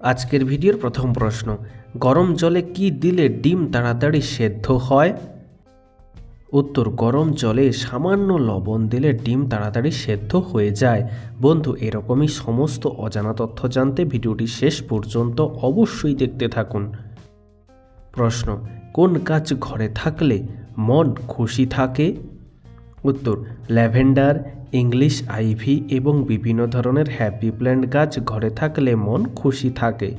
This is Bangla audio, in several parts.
আজকের ভিডিওর প্রথম প্রশ্ন, গরম জলে কি দিলে ডিম তাড়াতাড়ি সেদ্ধ হয়? উত্তর, গরম জলে সামান্য লবণ দিলে ডিম তাড়াতাড়ি সেদ্ধ হয়ে যায়। বন্ধু, এরকমই সমস্ত অজানা তথ্য জানতে ভিডিওটি শেষ পর্যন্ত অবশ্যই দেখতে থাকুন। প্রশ্ন, কোন গাছ ঘরে থাকলে মন খুশি থাকে? উত্তর, ল্যাভেন্ডার ইংলিশ, আইভি এবং বিভিন্ন ধরনের হ্যাপি প্ল্যান্ট গাছ ঘরে থাকলে মন খুশি থাকে।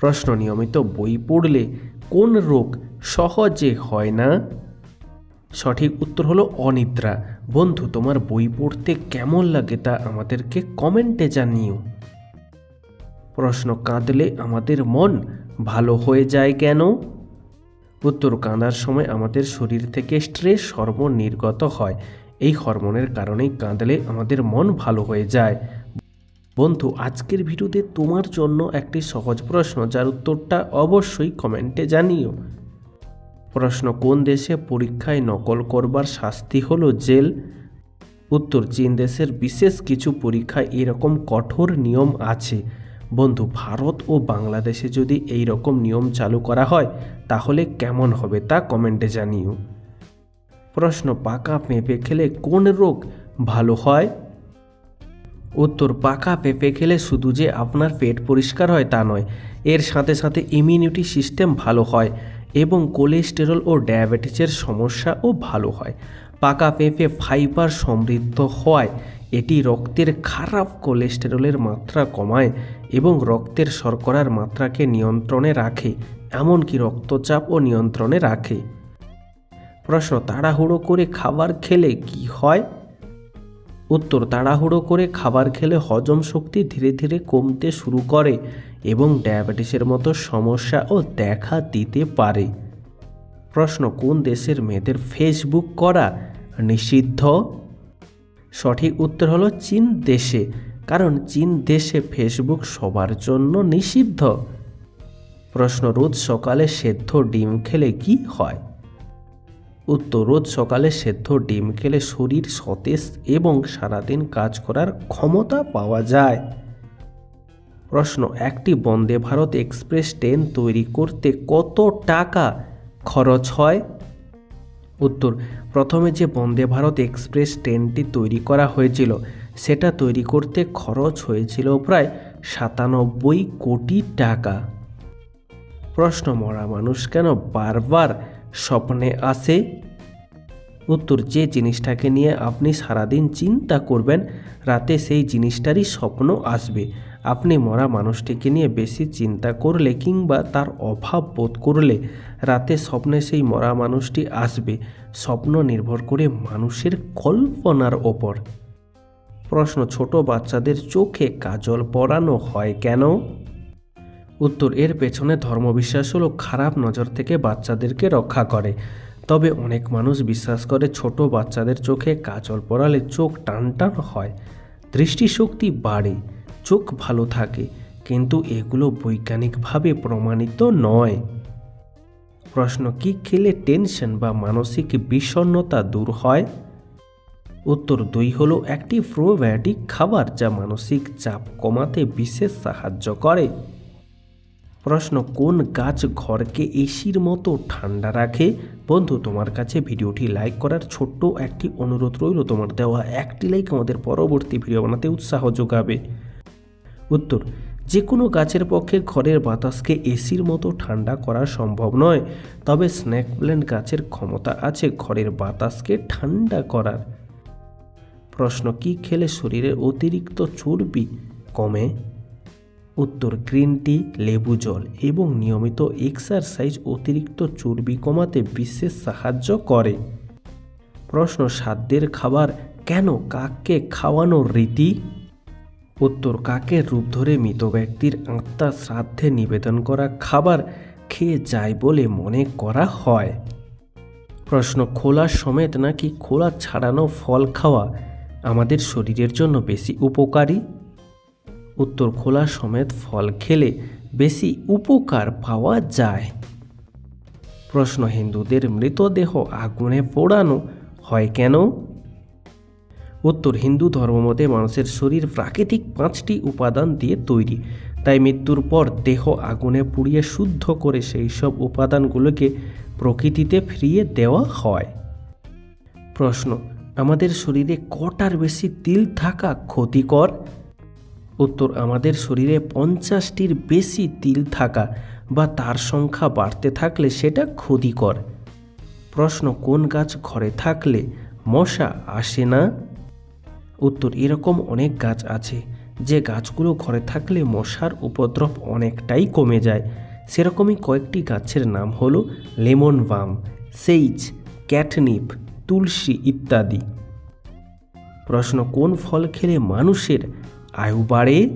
প্রশ্ন, নিয়মিত বই পড়লে কোন রোগ সহজে হয় না? সঠিক উত্তর হলো অনিদ্রা। বন্ধু, তোমার বই পড়তে কেমন লাগে তা আমাদেরকে কমেন্টে জানিও। প্রশ্ন, কাঁদলে আমাদের মন ভালো হয়ে যায় কেন? উত্তর, কাঁদার সময় আমাদের শরীর থেকে স্ট্রেস হরমোন নির্গত হয়। এই হরমোনের কারণেই কাঁদলে আমাদের মন ভালো হয়ে যায়। বন্ধু, আজকের ভিডিওতে তোমার জন্য একটি সহজ প্রশ্ন, যার উত্তরটা অবশ্যই কমেন্টে জানিও। প্রশ্ন, কোন দেশে পরীক্ষায় নকল করবার শাস্তি হলো জেল? উত্তর, চীন দেশের বিশেষ কিছু পরীক্ষায় এরকম কঠোর নিয়ম আছে। বন্ধু, ভারত ও বাংলাদেশে যদি এই রকম নিয়ম চালু করা হয়, তাহলে কেমন হবে তা কমেন্টে জানিও। প্রশ্ন পাকা পেঁপে খেলে কোন রোগ ভালো হয়? উত্তর, পাকা পেঁপে খেলে শুধু যে আপনার পেট পরিষ্কার হয় তা নয়, এর সাথে সাথে ইমিউনিটি সিস্টেম ভালো হয় এবং কোলেস্টেরল ও ডায়াবেটিসের সমস্যাও ভালো হয়। পাকা পেঁপে ফাইবার সমৃদ্ধ হওয়ায় এটি রক্তের খারাপ কোলেস্টেরলের মাত্রা কমায় এবং রক্তের শর্করার মাত্রাকে নিয়ন্ত্রণে রাখে, এমনকি রক্তচাপ ও নিয়ন্ত্রণে রাখে। প্রশ্ন, তাড়াহুড়ো করে খাবার খেলে কি হয়? উত্তর, তাড়াহুড়ো করে খাবার খেলে হজম শক্তি ধীরে ধীরে কমতে শুরু করে এবং ডায়াবেটিসের মতো সমস্যাও দেখা দিতে পারে। প্রশ্ন, কোন দেশের মেয়েদের ফেসবুক করা নিষিদ্ধ? সঠিক উত্তর হলো, চীন দেশে, কারণ চীন দেশে ফেসবুক সবার জন্য নিষিদ্ধ। প্রশ্ন, রোজ সকালে সেদ্ধ ডিম খেলে কি হয়? উত্তর, রোজ সকালে সেদ্ধ ডিম খেলে শরীর সতেজ এবং সারাদিন কাজ করার ক্ষমতা পাওয়া যায়। প্রশ্ন, একটি বন্দে ভারত এক্সপ্রেস ট্রেন তৈরি করতে কত টাকা খরচ হয়? উত্তর, প্রথমে যে বন্দে ভারত এক্সপ্রেস ট্রেনটি তৈরি করা হয়েছিল, সেটা তৈরি করতে খরচ হয়েছিল প্রায় সাতানব্বই কোটি টাকা। প্রশ্ন, মরা মানুষ কেন বারবার স্বপ্নে আসে উত্তর, যে জিনিসটাকে নিয়ে আপনি সারাদিন চিন্তা করবেন, রাতে সেই জিনিসটারই স্বপ্ন আসবে। আপনি মরা মানুষটিকে নিয়ে বেশি চিন্তা করলে কিংবা তার অভাব বোধ করলে রাতে স্বপ্নে সেই মরা মানুষটি আসবে। স্বপ্ন নির্ভর করে মানুষের কল্পনার ওপর। প্রশ্ন, ছোট বাচ্চাদের চোখে কাজল পরানো হয় কেন? উত্তর, এর পেছনে ধর্মবিশ্বাস হলো খারাপ নজর থেকে বাচ্চাদেরকে রক্ষা করে। তবে অনেক মানুষ বিশ্বাস করে ছোট বাচ্চাদের চোখে কাজল পরালে চোখ টান টান হয়। দৃষ্টিশক্তি বাড়ে, চোখ ভালো থাকে, কিন্তু এগুলো বৈজ্ঞানিকভাবে প্রমাণিত নয়। প্রশ্ন, কি খেলে টেনশন বা মানসিক বিষণ্ণতা দূর হয়? উত্তর দুই হলো, একটি প্রোবায়োটিক খাবার যা মানসিক চাপ কমাতে বিশেষ সাহায্য করে। প্রশ্ন, কোন গাছ ঘরকে এসির মতো ঠান্ডা রাখে? বন্ধু, তোমার কাছে ভিডিওটি লাইক করার ছোট্ট একটি অনুরোধ রইল। তোমার দেওয়া একটি লাইক আমাদের পরবর্তী ভিডিও বানাতে উৎসাহ যোগাবে। উত্তর যে কোনো গাছের পক্ষে ঘরের বাতাসকে এসির মতো ঠান্ডা করা সম্ভব নয়, তবে স্ন্যাক প্ল্যান্ট গাছের ক্ষমতা আছে ঘরের বাতাসকে ঠান্ডা করার। প্রশ্ন, কি খেলে শরীরের অতিরিক্ত চর্বি কমে? উত্তর, গ্রিন টি, লেবু জল এবং নিয়মিত এক্সারসাইজ অতিরিক্ত চর্বি কমাতে বিশেষ সাহায্য করে। প্রশ্ন, সাধ্যের খাবার কেন কাককে খাওয়ানোর রীতি? উত্তর কাকের রূপ ধরে মৃত ব্যক্তির আত্মা শ্রাদ্ধে নিবেদন করা খাবার খেয়ে যায় বলে মনে করা হয়? প্রশ্ন, খোলা সমেত নাকি খোলা ছাড়ানো ফল খাওয়া আমাদের শরীরের জন্য বেশি উপকারী? উত্তর খোলা সমেত ফল খেলে বেশি উপকার পাওয়া যায়। প্রশ্ন, হিন্দুদের মৃতদেহ আগুনে পোড়ানো হয় কেন? উত্তর, হিন্দু ধর্মমতে মানুষের শরীর প্রাকৃতিক পাঁচটি উপাদান দিয়ে তৈরি। তাই মৃত্যুর পর দেহ আগুনে পুড়িয়ে শুদ্ধ করে সেই সব উপাদানগুলোকে প্রকৃতিতে ফিরিয়ে দেওয়া হয়। প্রশ্ন, আমাদের শরীরে কটার বেশি তিল থাকা ক্ষতিকর? উত্তর, আমাদের শরীরে পঞ্চাশটির বেশি তিল থাকা বা তার সংখ্যা বাড়তে থাকলে সেটা ক্ষতিকর। প্রশ্ন, কোন গাছ ঘরে থাকলে মশা আসে না? উত্তর, এরকম অনেক গাছ আছে, যে গাছগুলো ঘরে থাকলে মশার উপদ্রব অনেকটাই কমে যায়। সেরকমই কয়েকটি গাছের নাম হলো লেমন বাম, সেইচ, ক্যাটনিপ, তুলসী ইত্যাদি। প্রশ্ন, কোন ফল খেলে মানুষের আয়ু বাড়ে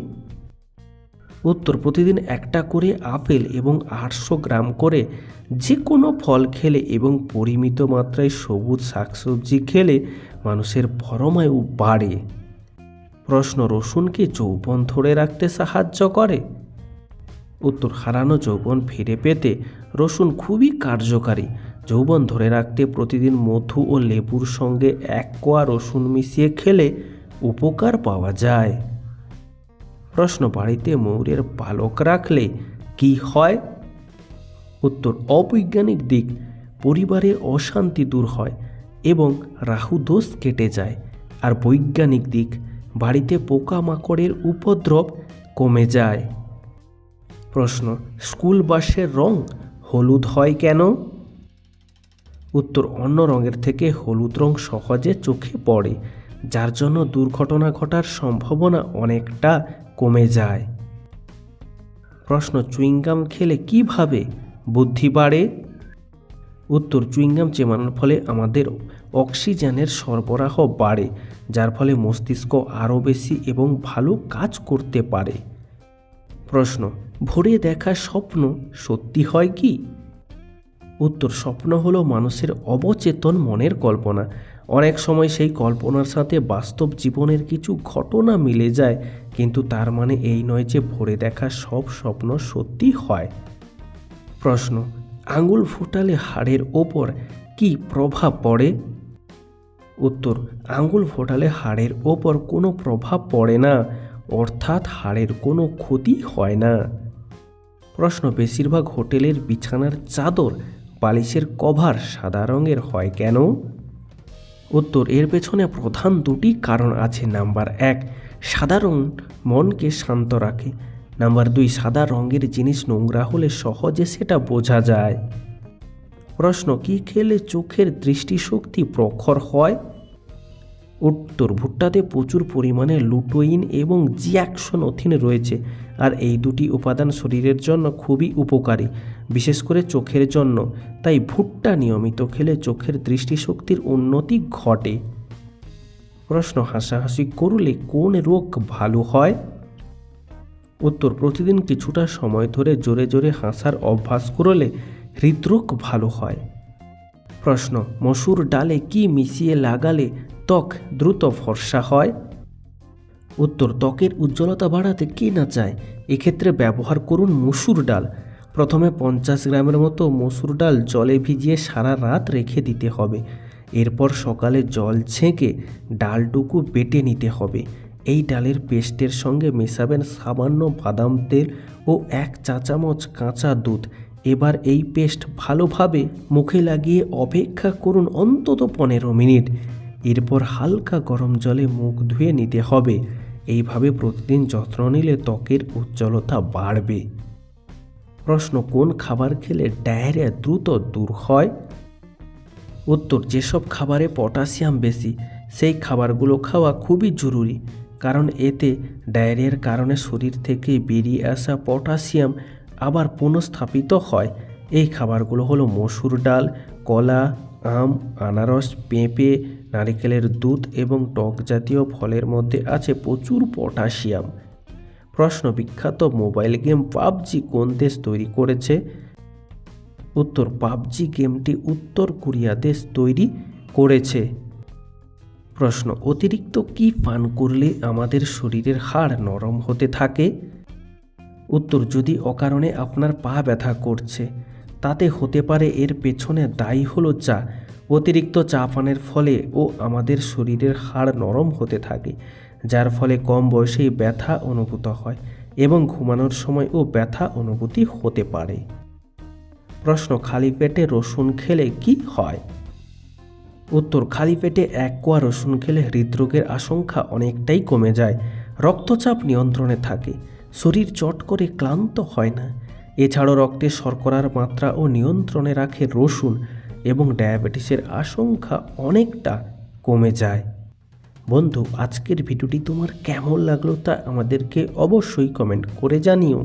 উত্তর, প্রতিদিন একটা করে আপেল এবং আটশো গ্রাম করে যে কোনো ফল খেলে এবং পরিমিত মাত্রায় সবুজ শাকসবজি খেলে মানুষের পরমায়ু বাড়ে। প্রশ্ন, রসুনকে যৌবন ধরে রাখতে সাহায্য করে? উত্তর, হারানো যৌবন ফিরে পেতে রসুন খুবই কার্যকারী। যৌবন ধরে রাখতে প্রতিদিন মধু ও লেবুর সঙ্গে এক কোয়া রসুন মিশিয়ে খেলে উপকার পাওয়া যায়। প্রশ্ন বাড়িতে ময়ূরের পালক রাখলে কি হয়? উত্তর, অবৈজ্ঞানিক দিক। পরিবারের অশান্তি দূর হয় এবং রাহু দোষ কেটে যায়। আর বৈজ্ঞানিক দিক, বাড়িতে পোকামাকড়ের উপদ্রব কমে যায়। প্রশ্ন, স্কুল বাসের রং হলুদ হয় কেন? উত্তর, অন্য রঙের থেকে হলুদ রং সহজে চোখে পড়ে, যার জন্য দুর্ঘটনা ঘটার সম্ভাবনা অনেকটা কমে যায়। প্রশ্ন, চুইংগাম খেলে কীভাবে বুদ্ধি বাড়ে? উত্তর, চুইংগাম চেমানোর ফলে আমাদের অক্সিজেনের সরবরাহ বাড়ে, যার ফলে মস্তিষ্ক আরও বেশি এবং ভালো কাজ করতে পারে। প্রশ্ন, ভোরে দেখা স্বপ্ন সত্যি হয় কি? উত্তর, স্বপ্ন হলো মানুষের অবচেতন মনের কল্পনা। অনেক সময় সেই কল্পনার সাথে বাস্তব জীবনের কিছু ঘটনা মিলে যায় কিন্তু তার মানে এই নয় যে ভোরে দেখা সব স্বপ্ন সত্যি হয়। প্রশ্ন, আঙুল ফোটালে হাড়ের ওপর কি প্রভাব পড়ে? উত্তর, আঙুল ফোটালে হাড়ের ওপর কোনো প্রভাব পড়ে না, অর্থাৎ হাড়ের কোনো ক্ষতি হয় না। প্রশ্ন, বেশিরভাগ হোটেলের বিছানার চাদর বালিশের কভার সাদা রঙের হয় কেন? উত্তর, এর পেছনে প্রধান দুটি কারণ আছে। নাম্বার এক সাদা রং মনকে শান্ত রাখে। নাম্বার দুই, সাদা রঙের জিনিস নোংরা হলে সহজে সেটা বোঝা যায়। প্রশ্ন, কি খেলে চোখের দৃষ্টিশক্তি প্রখর হয়? উত্তর, ভুট্টাতে প্রচুর পরিমাণে লুটোইন এবং জিয়াক্সোনথিন রয়েছে আর এই দুটি উপাদান শরীরের জন্য খুবই উপকারী, বিশেষ করে চোখের জন্য। তাই ভুট্টা নিয়মিত খেলে চোখের দৃষ্টিশক্তির উন্নতি ঘটে। প্রশ্ন হাসাহাসি করলে কোন রোগ ভালো হয়? উত্তর, প্রতিদিন কিছুটা সময় ধরে জোরে জোরে হাসার অভ্যাস করলে হৃদরোগ ভালো হয়। প্রশ্ন, মসুর ডালে কি মিশিয়ে লাগালে ত্বক দ্রুত ফর্সা হয়? উত্তর, ত্বকের উজ্জ্বলতা বাড়াতে কে না চায়? এক্ষেত্রে ব্যবহার করুন মসুর ডাল। প্রথমে পঞ্চাশ গ্রামের মতো মসুর ডাল জলে ভিজিয়ে সারা রাত রেখে দিতে হবে। এরপর সকালে জল ছেঁকে ডালটুকু বেটে নিতে হবে। এই ডালের পেস্টের সঙ্গে মেশাবেন সামান্য বাদাম তেল ও এক চা চামচ কাঁচা দুধ। এবার এই পেস্ট ভালোভাবে মুখে লাগিয়ে অপেক্ষা করুন অন্তত পনেরো মিনিট। এরপর হালকা গরম জলে মুখ ধুয়ে নিতে হবে। এইভাবে প্রতিদিন যত্ন নিলে ত্বকের উজ্জ্বলতা বাড়বে। প্রশ্ন, কোন খাবার খেলে ডায়রিয়া দ্রুত দূর হয়? উত্তর, যেসব খাবারে পটাশিয়াম বেশি, সেই খাবারগুলো খাওয়া খুবই জরুরি, কারণ এতে ডায়রিয়ার কারণে শরীর থেকে বেরিয়ে আসা পটাশিয়াম আবার পুনঃস্থাপিত হয়। এই খাবারগুলো হলো মসুর ডাল, কলা, আম, আনারস, পেঁপে, নারিকেলের দুধ এবং টক জাতীয় ফলের মধ্যে আছে প্রচুর পটাশিয়াম। প্রশ্ন বিখ্যাত মোবাইল গেম পাবজি কোন দেশ তৈরি করেছে? উত্তর পাবজি গেমটি উত্তর কোরিয়া দেশ তৈরি করেছে। প্রশ্ন, অতিরিক্ত কি পান করলে আমাদের শরীরের হাড় নরম হতে থাকে? উত্তর, যদি অকারণে আপনার পা ব্যথা করছে, তাতে হতে পারে এর পেছনে দায়ী হলো চা। অতিরিক্ত চা পানের ফলে ও আমাদের শরীরের হাড় নরম হতে থাকে, যার ফলে কম বয়সেই ব্যথা অনুভূত হয় এবং ঘুমানোর সময়ও ব্যথা অনুভূতি হতে পারে। প্রশ্ন, খালি পেটে রসুন খেলে কি হয়? উত্তর, খালি পেটে এক কোয়া রসুন খেলে হৃদরোগের আশঙ্কা অনেকটাই কমে যায়, রক্তচাপ নিয়ন্ত্রণে থাকে, শরীর চট করে ক্লান্ত হয় না। এছাড়াও রক্তে শর্করার মাত্রা ও নিয়ন্ত্রণে রাখে রসুন এবং ডায়াবেটিসের আশঙ্কা অনেকটা কমে যায়। বন্ধু, আজকের ভিডিওটি তোমার কেমন লাগল তা আমাদেরকে অবশ্যই কমেন্ট করে জানিও।